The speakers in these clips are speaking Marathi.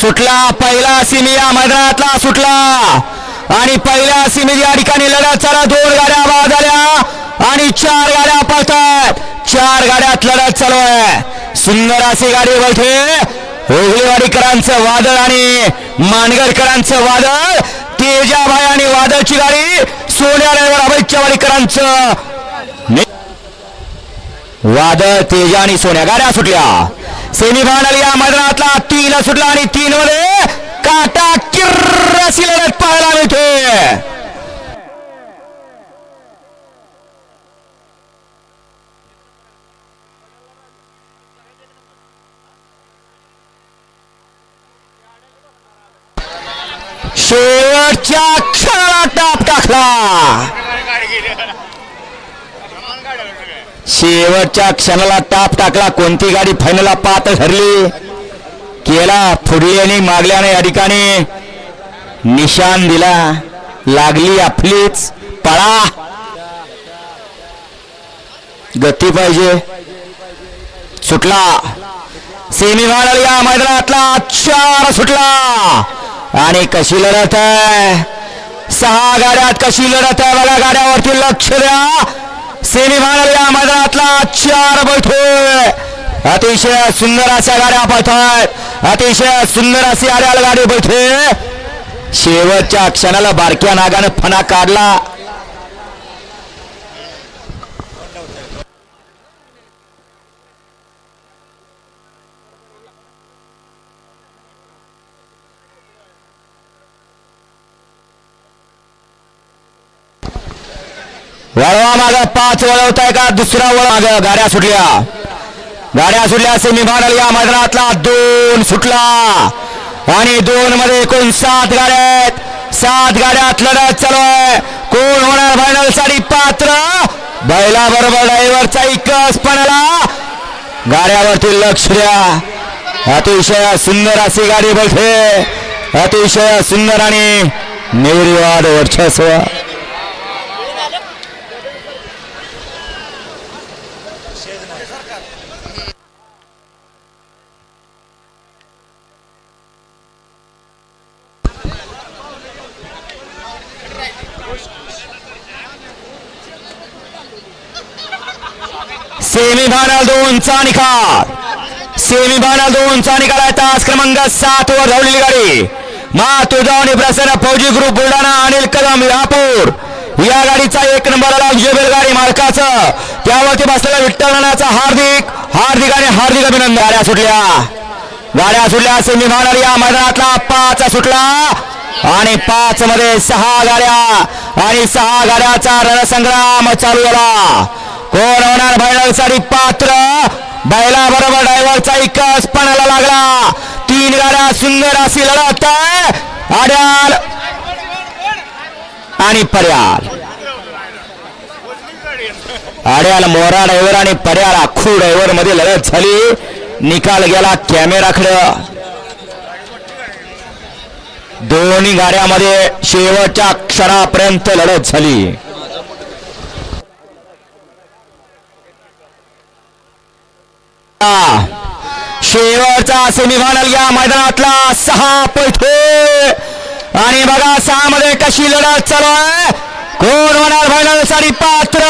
सुटला पहिला सिमी या मैदानातला सुटला. आणि पहिल्या सिमी या ठिकाणी लढत चला दोन गाड्या बाद झाल्या आणि चार गाड्या पळतात. चार गाड्यात लढत चालू आहे. सुंदर अशी गाडी बैठे ओगलेवाडीकरांचं वादळ आणि मानगरकरांचं वादळ. तेजाभाई आणि वादळची गाडी सोन्या ड्रायव्हर अभयच्यावाडीकरांचं वादळ तेजा आणि सोन्या. गाड्या सुटल्या. सेमीफायनल या मैदानातला तीन सुटला आणि तीन मध्ये काटा किर्रसी लढत पाहायला मिळते शेवटच्या क्षण टाप टाकला शेवटच्या क्षणाला टाप टाकला. कोणती गाडी फायनलला पात ठरली केला फुडल्याने मागल्याने या ठिकाणी निशान दिला. लागली आपलीच. पळा. गती पाहिजे. सुटला. सेमीफायनल या मैदानातला चार सुटला. आणि कशी लढत आहे? सहा गाड्यात कशी लढत आहे? बघा गाड्यावरती लक्ष द्या. सेमीफायनल या मैदानातला चार बैठोय अतिशय सुंदर अशा गाड्या पळतात अतिशय सुंदर अशी आड्याला गाडी बैठे शेवटच्या क्षणाला बारक्या नागानं फणा काढला. वळवा माग पाच वळवताय का? दुसरा वळ माग गाड्या सुटल्या. गाड्या सुटल्या सेमीफायनल या मैदानातला दोन सुटला. आणि दोन मध्ये एकूण सात गाड्या आहेत. सात गाड्यात लढत चालू आहे. कोण होणार फायनलसाठी पात्र? बैला बरोबर ड्रायव्हरचा इकस पणाला. गाड्यावरती लक्ष द्या. अतिशय सुंदर अशी गाडी बैठे. अतिशय सुंदर आणि निर्वाद वर्चस्व. सेमीफायनल दोनचा निकाल. सेमीफायनल दोनचा निकाल आहे. तास क्रमांक सात वर धावलेली गाडी. मा तुळजावणी प्रसन्न फौजी ग्रुप बुलढाणा अनिल कदम विहापूर या गाडीचा एक नंबर आला गाडी मालकाचं. त्यावरती बसलेला विठ्ठलनाचा हार्दिक हार्दिक आणि हार्दिक अभिनंदन. गाड्या सुटल्या. गाड्या सुटल्या सेमीफायनल या मैदानातला पाच सुटला. आणि पाच मध्ये सहा गाड्या. आणि सहा गाड्याचा रणसंग्राम चालू झाला. कोण होणार फायनल पात्र? बैला बरोबर ड्रायव्हरचा इकास पणाला लागला. तीन गाड्या सुंदर अशी लढत आहे. आड्याल आणि पर्याल आड्याल मोरा ड्रायव्हर आणि पर्याल अख्खू ड्रायव्हरमध्ये लढत झाली. निकाल गेला कॅमेराकडे. दोन्ही गाड्यामध्ये शेवटच्या क्षणापर्यंत लढत झाली. शेवटचा सेमीफायनल या मैदानातला सहा पैठे. आणि बघा सहा मध्ये कशी लढत चालू आहे. कोण होणार फायनलसाठी पात्र?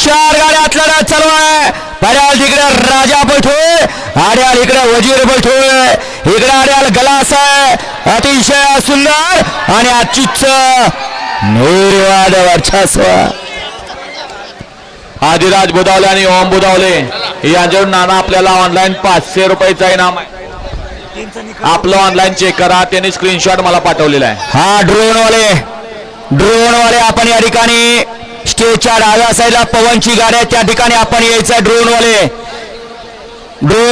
चार गाड्यात लढत चालू आहे. पर्याल तिकडे राजा बैठोय आड्याल इकडे वजीर बैठोय इकडे आड्याल गलास आहे. अतिशय सुंदर आणि आजचीच निर्वाद वर्चस्व. आदिराज बुधावले आणि ओम बुधावले यांच्याकडून नाना आपल्याला ऑनलाईन पाचशे रुपयाचा इनाम आहे. आपलं ऑनलाईन चेक करा त्यांनी स्क्रीनशॉट मला पाठवलेला आहे. हा ड्रोन वाले. ड्रोन वाले आपण या ठिकाणी स्टेजच्या डाव्या साईडला पवनची गाड्या त्या ठिकाणी आपण यायचं ड्रोन वाले ड्रोन